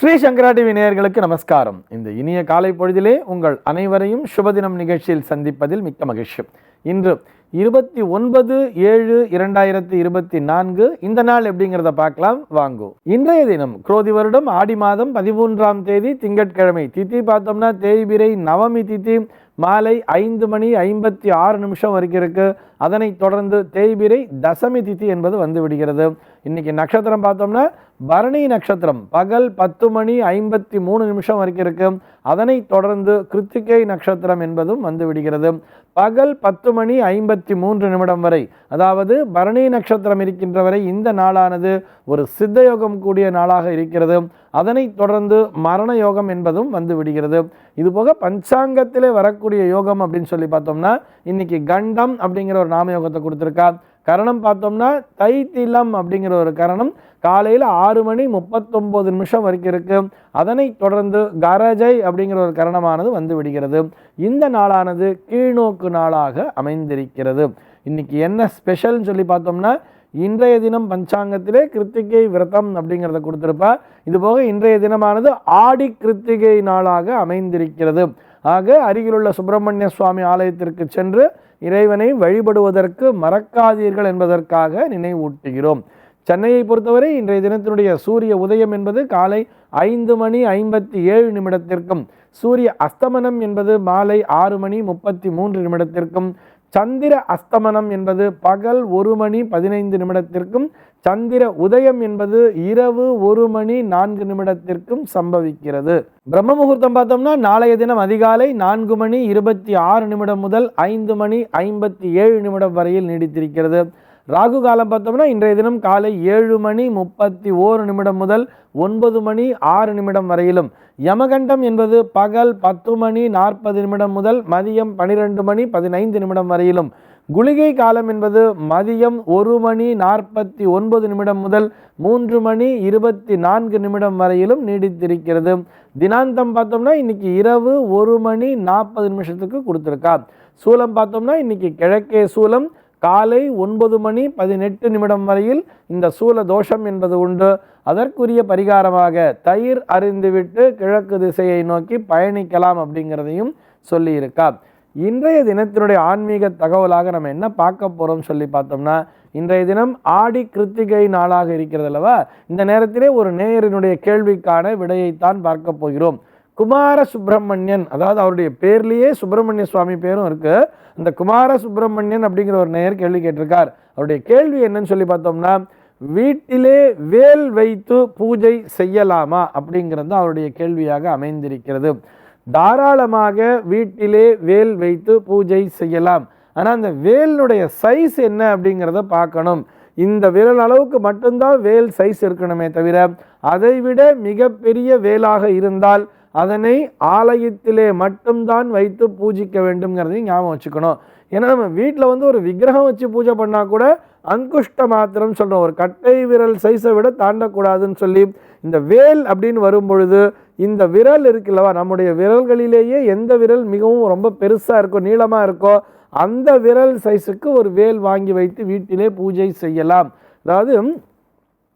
ஸ்ரீ சங்கரா TV நேயர்களுக்கு நமஸ்காரம். இந்த இனிய காலை பொழுதிலே உங்கள் அனைவரையும் சுபதினம் நிகழ்ச்சியில் சந்திப்பதில் மிக்க மகிழ்ச்சி. இன்று இருபத்தி ஒன்பது ஏழு இரண்டாயிரத்தி இருபத்தி நான்கு இந்த நாள் எப்படிங்கிறத பார்க்கலாம் வாங்கோ. இன்றைய தினம் குரோதி வருடம் ஆடி மாதம் பதிமூன்றாம் தேதி திங்கட்கிழமை தித்தி பார்த்தோம்னா தேய்பிரை நவமி திதி மாலை ஐந்து மணி ஐம்பத்தி ஆறு நிமிஷம் வரைக்கும் இருக்கு. அதனைத் தொடர்ந்து தேய்பிரை தசமி திதி என்பது வந்து விடுகிறது. இன்னைக்கு நட்சத்திரம் பார்த்தோம்னா பரணி நட்சத்திரம். பகல் பத்து மணி ஐம்பத்தி மூணு நிமிஷம் வரைக்கும் இருக்கு. அதனைத் தொடர்ந்து கிருத்திகை நட்சத்திரம் என்பதும் வந்து விடுகிறது. பகல் பத்து மணி ஐம்பத்தி மூன்று நிமிடம் வரை அதாவது பரணி நட்சத்திரம் இருக்கின்ற வரை இந்த நாளானது ஒரு சித்த யோகம் கூடிய நாளாக இருக்கிறது. அதனைத் தொடர்ந்து மரண யோகம் என்பதும் வந்து விடுகிறது. இதுபோக பஞ்சாங்கத்திலே வரக்கூடிய யோகம் அப்படின்னு சொல்லி பார்த்தோம்னா இன்னைக்கு கண்டம் அப்படிங்கிற ஒரு நாம யோகத்தை கொடுத்துருக்கா. கரணம் பார்த்தோம்னா தைத்திலம் அப்படிங்கிற ஒரு கரணம் காலையில் ஆறு மணி முப்பத்தொம்போது நிமிஷம் வரைக்கும் இருக்குது அதனை தொடர்ந்து கரஜை அப்படிங்கிற ஒரு கரணமானது வந்து விடுகிறது. இந்த நாளானது கீழ்நோக்கு நாளாக அமைந்திருக்கிறது. இன்னைக்கு என்ன ஸ்பெஷல்னு சொல்லி பார்த்தோம்னா இன்றைய தினம் பஞ்சாங்கத்திலே கிருத்திகை விரதம் அப்படிங்கிறத கொடுத்துருப்பா. இதுபோக இன்றைய தினமானது ஆடி கிருத்திகை நாளாக அமைந்திருக்கிறது. ஆக அருகிலுள்ள சுப்பிரமணிய சுவாமி ஆலயத்திற்கு சென்று இறைவனை வழிபடுவதற்கு மறக்காதீர்கள் என்பதற்காக நினைவூட்டுகிறோம். சென்னையை பொறுத்தவரை இன்றைய தினத்தினுடைய சூரிய உதயம் என்பது காலை ஐந்து மணி ஐம்பத்தி ஏழு நிமிடத்திற்கும் சூரிய அஸ்தமனம் என்பது மாலை ஆறு மணி முப்பத்தி மூன்று நிமிடத்திற்கும் சந்திர அஸ்தமனம் என்பது பகல் ஒரு மணி பதினைந்து நிமிடத்திற்கும் சந்திர உதயம் என்பது இரவு ஒரு மணி நான்கு நிமிடத்திற்கும் சம்பவிக்கிறது. பிரம்ம முகூர்த்தம் பார்த்தோம்னா நாளைய தினம் அதிகாலை நான்கு மணி இருபத்தி ஆறு நிமிடம் முதல் ஐந்து மணி ஐம்பத்தி ஏழு நிமிடம் வரையில் நீடித்திருக்கிறது. ராகு காலம் பார்த்தோம்னா இன்றைய தினம் காலை ஏழு மணி முப்பத்தி ஓரு நிமிடம் முதல் ஒன்பது மணி ஆறு நிமிடம் வரையிலும் யமகண்டம் என்பது பகல் பத்து மணி நாற்பது நிமிடம் முதல் மதியம் பனிரெண்டு மணி பதினைந்து நிமிடம் வரையிலும். குளிகை காலம் என்பது மதியம் ஒரு மணி நாற்பத்தி ஒன்பது நிமிடம் முதல் மூன்று மணி இருபத்தி நான்கு நிமிடம் வரையிலும் நீடித்திருக்கிறது. தினாந்தம் பார்த்தோம்னா இன்னைக்கு இரவு ஒரு மணி நாற்பது நிமிஷத்துக்கு கொடுத்துருக்கா சூலம் பார்த்தோம்னா இன்னைக்கு கிழக்கே சூலம் காலை ஒன்பது மணி பதினெட்டு நிமிடம் வரையில் இந்த சூல தோஷம் என்பது உண்டு. அதற்குரிய பரிகாரமாக தயிர் அறிந்துவிட்டு கிழக்கு திசையை நோக்கி பயணிக்கலாம் அப்படிங்கிறதையும் சொல்லியிருக்கா இன்றைய தினத்தினுடைய ஆன்மீக தகவலாக நம்ம என்ன பார்க்க போகிறோம் சொல்லி பார்த்தோம்னா இன்றைய தினம் ஆடி கிருத்திகை நாளாக இருக்கிறது அல்லவா? இந்த நேரத்திலே ஒரு நேயரினுடைய கேள்விக்கான விடையைத்தான் பார்க்க போகிறோம். குமார சுப்பிரமணியன் அதாவது அவருடைய பேர்லேயே சுப்பிரமணிய சுவாமி பேரும் இருக்கு. இந்த குமார சுப்பிரமணியன் அப்படிங்கிற ஒரு நேயர் கேள்வி கேட்டிருக்கார். அவருடைய கேள்வி என்னன்னு சொல்லி பார்த்தோம்னா வீட்டிலே வேல் வைத்து பூஜை செய்யலாமா அப்படிங்கிறது அவருடைய கேள்வியாக அமைந்திருக்கிறது. தாராளமாக வீட்டிலே வேல் வைத்து பூஜை செய்யலாம். ஆனால் அந்த வேலினுடைய சைஸ் என்ன அப்படிங்கிறத பார்க்கணும். இந்த விரல் அளவுக்கு மட்டும்தான் வேல் சைஸ் இருக்கணுமே தவிர அதைவிட மிகப்பெரிய வேலாக இருந்தால் அதனை ஆலயத்திலே மட்டும்தான் வைத்து பூஜிக்க வேண்டும்ங்கிறதையும் ஞாபகம் வச்சுக்கணும். ஏன்னா நம்ம வீட்டில் வந்து ஒரு விக்கிரகம் வச்சு பூஜை பண்ணால் கூட அங்குஷ்ட மாத்திரம் சொல்கிறோம் ஒரு கட்டை விரல் சைஸை விட தாண்டக்கூடாதுன்னு சொல்லி இந்த வேல் அப்படின்னு வரும்பொழுது இந்த விரல் இருக்குல்லவா நம்முடைய விரல்களிலேயே எந்த விரல் மிகவும் ரொம்ப பெருசாக இருக்கோ நீளமாக இருக்கோ அந்த விரல் சைஸுக்கு ஒரு வேல் வாங்கி வைத்து வீட்டிலே பூஜை செய்யலாம். அதாவது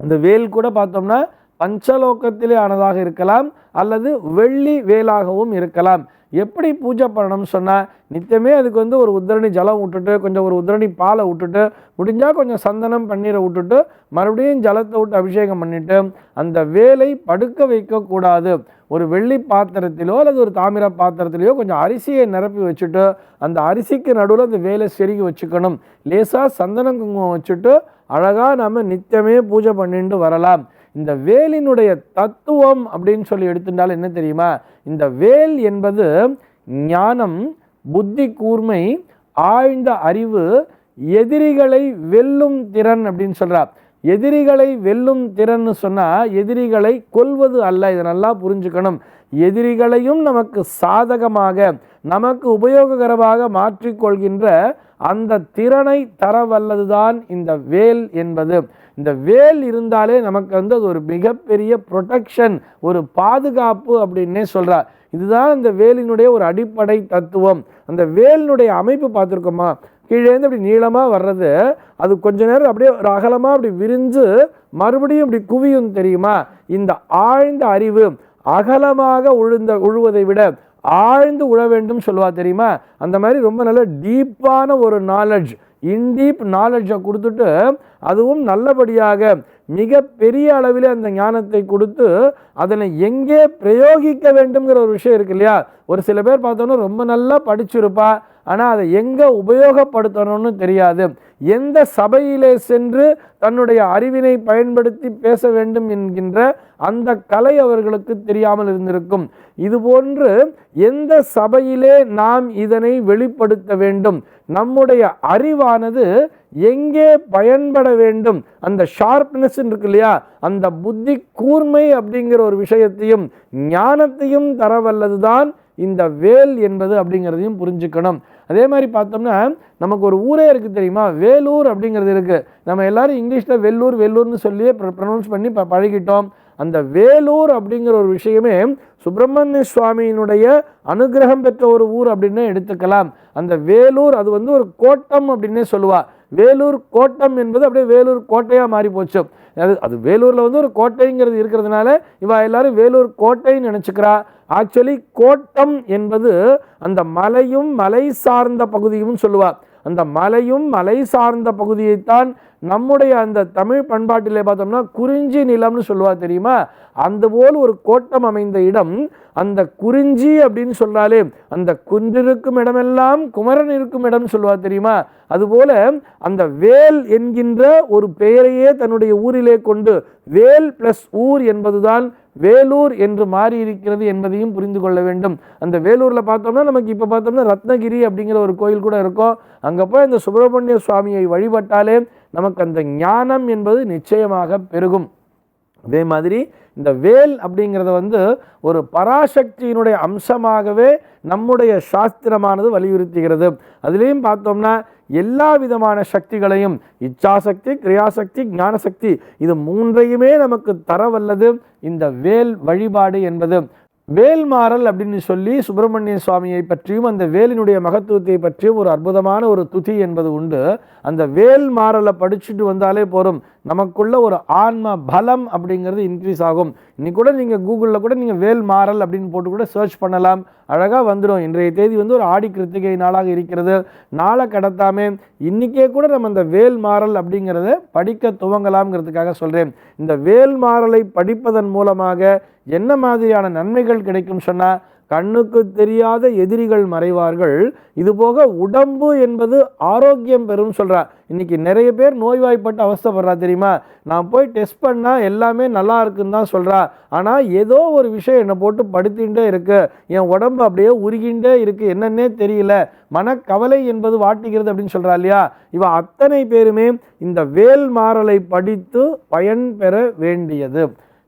இந்த வேல் கூட பார்த்தோம்னா பஞ்சலோகத்திலே ஆனதாக இருக்கலாம் அல்லது வெள்ளி வேலாகவும் இருக்கலாம். எப்படி பூஜை பண்ணணும்னு சொன்னால் நித்தியமே அதுக்கு வந்து ஒரு உத்தரணி ஜலம் விட்டுட்டு கொஞ்சம் ஒரு உத்தரணி பாலை விட்டுட்டு முடிஞ்சால் கொஞ்சம் சந்தனம் பன்னீரை விட்டுட்டு மறுபடியும் ஜலத்தை விட்டு அபிஷேகம் பண்ணிவிட்டு அந்த வேலை படுக்க வைக்கக்கூடாது. ஒரு வெள்ளி பாத்திரத்திலோ அல்லது ஒரு தாமிர பாத்திரத்திலையோ கொஞ்சம் அரிசியை நிரப்பி வச்சுட்டு அந்த அரிசிக்கு நடுவில் அந்த வேலை செருகி வச்சுக்கணும். லேசாக சந்தனம் குங்குமம் வச்சுட்டு அழகாக நம்ம நித்தியமே பூஜை பண்ணிட்டு வரலாம். இந்த வேலினுடைய தத்துவம் அப்படின்னு சொல்லி எடுத்துட்டால் என்ன தெரியுமா? இந்த வேல் என்பது ஞானம் புத்தி கூர்மை ஆழ்ந்த அறிவு எதிரிகளை வெல்லும் திறன் அப்படின்னு சொல்கிறார் எதிரிகளை வெல்லும் திறன்னு சொன்னால் எதிரிகளை கொல்வது அல்ல. இதை நல்லா புரிஞ்சுக்கணும். எதிரிகளையும் நமக்கு சாதகமாக நமக்கு உபயோககரமாக மாற்றிக்கொள்கின்ற அந்த திறனை தர வல்லதுதான் இந்த வேல் என்பது. இந்த வேல் இருந்தாலே நமக்கு வந்து அது ஒரு மிகப்பெரிய ப்ரொடெக்ஷன் ஒரு பாதுகாப்பு அப்படின்னே சொல்கிறார் இதுதான் இந்த வேலினுடைய ஒரு அடிப்படை தத்துவம். அந்த வேலினுடைய அமைப்பு பார்த்துருக்கோமா? கீழேருந்து அப்படி நீளமாக வர்றது அது கொஞ்ச நேரம் அப்படியே ஒரு அகலமாக அப்படி விரிஞ்சு மறுபடியும் இப்படி குவியும் தெரியுமா? இந்த ஆழ்ந்த அறிவு அகலமாக உழுந்த உழுவதை விட ஆழ்ந்து உழ வேண்டும் சொல்லுவா தெரியுமா? அந்த மாதிரி ரொம்ப நல்ல டீப்பான ஒரு நாலெட்ஜ் இன்டீப் நாலெட்ஜை கொடுத்துட்டு அதுவும் நல்லபடியாக மிக பெரிய அளவில் அந்த ஞானத்தை கொடுத்து அதனை எங்கே பிரயோகிக்க வேண்டும்ங்கிற ஒரு விஷயம் இருக்கு இல்லையா? ஒரு சில பேர் பார்த்தோன்னா ரொம்ப நல்லா படிச்சிருப்பா ஆனால் அதை எங்கே உபயோகப்படுத்தணும்னு தெரியாது. எந்த சபையிலே சென்று தன்னுடைய அறிவினை பயன்படுத்தி பேச வேண்டும் என்கின்ற அந்த கலை அவர்களுக்கு தெரியாமல் இருந்திருக்கும். இதுபோன்று எந்த சபையிலே நாம் இதனை வெளிப்படுத்த வேண்டும்? நம்முடைய அறிவானது எங்கே பயன்பட வேண்டும்? அந்த ஷார்ப்னஸ் இருக்கு இல்லையா? அந்த புத்தி கூர்மை அப்படிங்கிற ஒரு விஷயத்தையும் ஞானத்தையும் தரவல்லதுதான் இந்த வேல் என்பது அப்படிங்கிறதையும் புரிஞ்சுக்கணும். அதே மாதிரி பார்த்தோம்னா நமக்கு ஒரு ஊரே இருக்குது தெரியுமா? வேலூர் அப்படிங்கிறது இருக்குது நம்ம எல்லாரும் இங்கிலீஷில் வெள்ளூர் வெள்ளூர்னு சொல்லியே ப்ரொனவுன்ஸ் பண்ணி ப பழகிட்டோம். அந்த வேலூர் அப்படிங்கிற ஒரு விஷயமே சுப்பிரமணிய சுவாமியினுடைய அனுகிரகம் பெற்ற ஒரு ஊர் அப்படின்னு எடுத்துக்கலாம். அந்த வேலூர் அது வந்து ஒரு கோட்டம் அப்படின்னே சொல்லுவா. வேலூர் கோட்டம் என்பது அப்படியே வேலூர் கோட்டையாக மாறி போச்சு. அது அது வேலூரில் வந்து ஒரு கோட்டைங்கிறது இருக்கிறதுனால இவா எல்லாரும் வேலூர் கோட்டைன்னு நினச்சிக்கிறா. ஆக்சுவலி கோட்டம் என்பது அந்த மலையும் மலை சார்ந்த பகுதியும் சொல்லுவார். அந்த மலையும் மலை சார்ந்த பகுதியைத்தான் நம்முடைய அந்த தமிழ் பண்பாட்டிலே பார்த்தோம்னா குறிஞ்சி நிலம்னு சொல்லுவா தெரியுமா? அந்த போல் ஒரு கோட்டம் அமைந்த இடம் அந்த குறிஞ்சி அப்படின்னு சொன்னாலே அந்த குன்றிருக்கும் இடமெல்லாம் குமரன் இருக்கும் இடம் சொல்லுவா தெரியுமா? அதுபோல அந்த வேல் என்கின்ற ஒரு பெயரையே தன்னுடைய ஊரிலே கொண்டு வேல் பிளஸ் ஊர் என்பதுதான் வேலூர் என்று மாறி இருக்கிறது என்பதையும் புரிந்து கொள்ள வேண்டும். அந்த வேலூரில் பார்த்தோம்னா நமக்கு இப்போ பார்த்தோம்னா ரத்னகிரி அப்படிங்கிற ஒரு கோயில் கூட இருக்கும். அங்கே போய் அந்த சுப்பிரமணிய சுவாமியை வழிபட்டாலே நமக்கு அந்த ஞானம் என்பது நிச்சயமாக பெருகும். அதே மாதிரி இந்த வேல் அப்படிங்கிறத வந்து ஒரு பராசக்தியினுடைய அம்சமாகவே நம்முடைய சாஸ்திரமானது வலியுறுத்துகிறது. அதுலேயும் பார்த்தோம்னா எல்லா விதமான சக்திகளையும் இச்சாசக்தி கிரியாசக்தி ஞானசக்தி இது மூன்றையுமே நமக்கு தரவல்லது இந்த வேல் வழிபாடு என்பது. வேல்மாறல் அப்படின்னு சொல்லி சுப்பிரமணிய சுவாமியை பற்றியும் அந்த வேலினுடைய மகத்துவத்தை பற்றியும் ஒரு அற்புதமான ஒரு துதி என்பது உண்டு. அந்த வேல்மாறலை படிச்சுட்டு வந்தாலே போதும் நமக்குள்ள ஒரு ஆன்ம பலம் அப்படிங்கிறது இன்க்ரீஸ் ஆகும். இன்றைக்கி கூட நீங்கள் கூகுளில் கூட நீங்கள் வேல் மாறல் அப்படின்னு போட்டு கூட சர்ச் பண்ணலாம். அழகாக வந்துடும் இன்றைய தேதி வந்து ஒரு ஆடி கிருத்திகை நாளாக இருக்கிறது. நாளை கடத்தாமே இன்றைக்கே கூட நம்ம அந்த வேல் மாறல் அப்படிங்கிறத படிக்க துவங்கலாம்ங்கிறதுக்காக சொல்கிறேன் இந்த வேல் மாறலை படிப்பதன் மூலமாக என்ன மாதிரியான நன்மைகள் கிடைக்கும் சொன்னால் கண்ணுக்கு தெரியாத எதிரிகள் மறைவார்கள். இதுபோக உடம்பு என்பது ஆரோக்கியம் பெறும் சொல்கிறார் இன்றைக்கி நிறைய பேர் நோய்வாய்ப்பட்டு அவஸ்தப்படுறா தெரியுமா? நான் போய் டெஸ்ட் பண்ணால் எல்லாமே நல்லா இருக்குன்னு தான் சொல்கிறா ஆனால் ஏதோ ஒரு விஷயம் என்னை போட்டு படுத்திகிட்டே இருக்குது என் உடம்பு அப்படியே உருகின்றே இருக்குது என்னன்னே தெரியல. மனக்கவலை என்பது வாட்டுகிறது அப்படின்னு சொல்கிறா இல்லையா? இவன் அத்தனை பேருமே இந்த வேல் மாறலை படித்து பயன் பெற வேண்டியது.